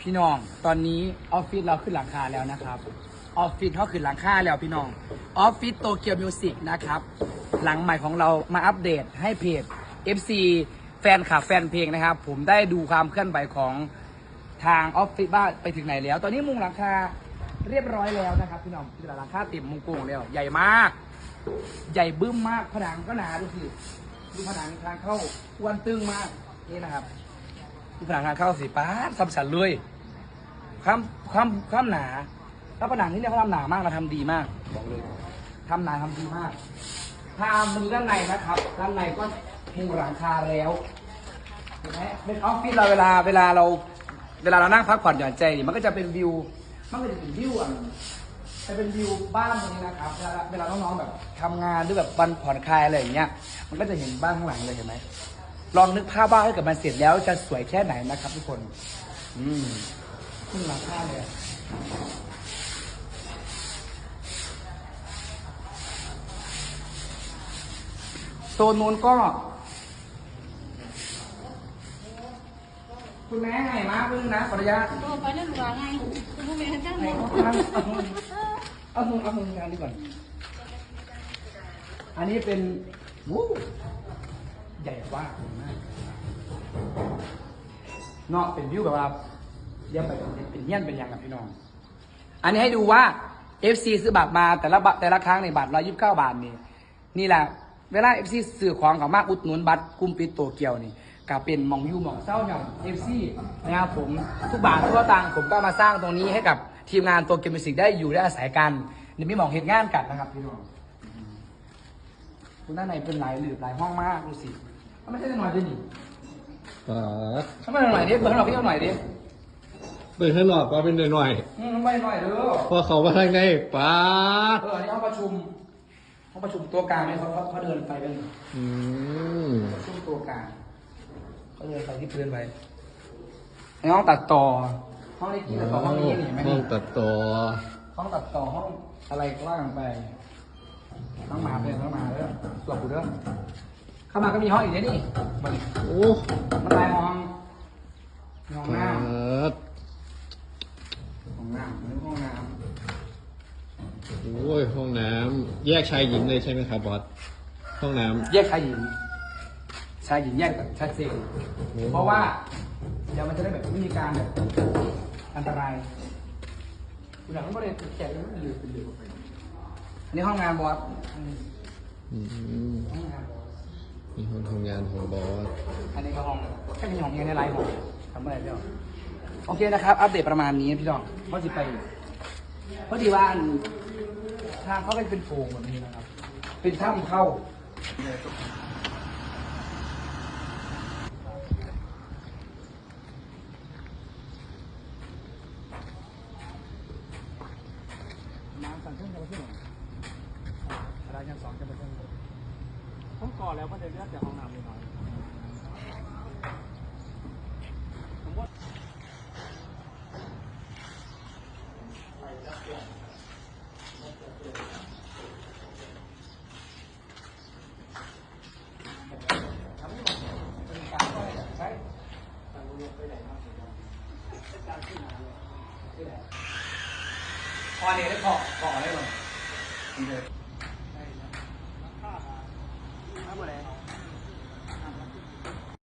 พี่น้อง ตอนนี้ออฟฟิศเราขึ้นหลังคาแล้วนะครับ ออฟฟิศเขาขึ้นหลังคาแล้วพี่น้อง ออฟฟิศโตเกียวมิวสิกนะครับ หลังใหม่ของเรามาอัปเดตให้เพจ FC แฟนคลับแฟนเพลงนะครับ ผมได้ดูความเคลื่อนไหวของทางออฟฟิศว่านไปถึงไหนแล้ว ตอนนี้มุงหลังคาเรียบร้อยแล้วนะครับพี่น้องหลังคาเต็มมุงโกงแล้ว ใหญ่มาก ใหญ่บึ้มมากผนังก็หนาดูสิดูผนังทางเข้าอ้วนตึงมากนี่นะครับ ผนังทางเข้าสิป้าดซ้ำสันเลยความความความหนาแล้วผนังที่เนี่ยเขาทำหนามากเราทำดีมากบอกเลยทำหนาทำดีมากถ้ามาดูด้านในนะครับด้านในก็มุงหลังคาแล้วเห็นไหมเป็นออฟฟิศเราเวลาเวลาเรา เวลาเรานั่งพักผ่อนหย่อนใจนี่มันก็จะเป็นวิว มันก็จะเป็นวิวอะจะเป็นวิวบ้านตรงนี้นะครับเวลาเวลาน้องๆแบบทำงานหรือแบบวันผ่อนคลายอะไรอย่างเงี้ยมันก็จะเห็นบ้านข้างหลังเลยเห็นไหม ลองนึกภาพว่าถ้าเกิดมันเสร็จแล้วจะสวยแค่ไหนนะครับทุกคน อืมขึ้นหลังคาเลยอะโซนนู้นก็ คุณแม่ไงมาเพิ่งนะขออนุญาตโตไปนั่นว่าไงคุณผู้แม่จ้างไหนหมเอาดเอาเอาเอามือเอามืองานดีก่อนอันนี้เป็นวู้ ใหญ่กว่างมากเนาะเป็นวิวแบบว่าเรียกไปเป็นเงี้ยนเป็นย่างกับพี่น้อง อันนี้ให้ดูว่า FC ซื้อบัตรมาแต่ละบัตรแต่ละครั้งในบัตรร้อยยี่สิบเก้าบาทนี่นี่แหละเวลา FC ซื้อของของมากอุดหนุนบัตรกุมปิดโตเกียวนี่ก็เป็นมองยูมองเศร้าอย่าง FC นะครับผมทุกบาททุกสตังค์ผมก็เอามาสร้างตรงนี้ให้กับทีมงานโตเกียวมิวสิกได้อยู่ได้อาศัยกันนี่มีหมองเหตุงานกันนะครับพี่น้องคุณด้านในเป็นหลายหลืบหลายห้องมากดูสิ ไมใช่หน่อยดินี่ป๊าดทำไมหน่อยดิเปิดให้เราพี่เอาหน่อยดิเปิดข้างนอกก็เป็นหน่อยอืมทำไมหน่อยเด้อๆพอเขามาทางในป๊าดเอออันนี้ห้องประชุมห้องประชุมตัวกลางเนี่ยเขาเขาเขาเดินไปเป็นอืมประชุมตัวกลางเขาเดินไปที่พื้นไปในห้องตัดต่อ ห้องนี้กี่ตัดต่อห้องนี้นี่เห็นไหมห้นี่องตัดต่อห้องตัดต่อห้องอะไรก็ว่ากันไปห้องหมาเป็นห้องหมาเด้อสวดกูเด้อ เข้ามาก็มีห้องอีกเนี่ยนี่มันโอ้มันลายห้องมีห้องป๊าน้ำดห้องน้ำนี่ห้องน้โอ้ยห้องน้ำแยกชายหญิงเลยใช่ไหมครับบอสห้องน้ำแยกชายหญิง ชายหญิงแยกแบบชัดเจนำโอ้ เพราะว่า เดี๋ยวมันจะได้แบบไม่มีการแบบอันตรายคุณหลังก็เลยแกะแล้วมันเหลือเป็นเหลือไปอันนี้ห้องงานบอสอืมห้องงานบอส มีห้องทำงานของบอสอันนี้ก็ห้องแค่มีห้องเงี้ยในไลน์ห้องทำอะไรเดียวโอเคนะครับ อัปเดตประมาณนี้พี่น้องเพราะสิไปเพราะดีว่าอันทางเขาก็เป็นโพรงแบบนี้นะครับ เป็นถ้ำเข้าน้ำสั่งเครื่องจะมาขึ้นหรออะไรชั้นสองจะมาขึ้นห้ องก่อแล้วก็จะเลือกจากห้องน้ำเลยน้อยผมว่าพอเนี่ยได้ขอขอได้หมดนี่เลย ครับหมดเลย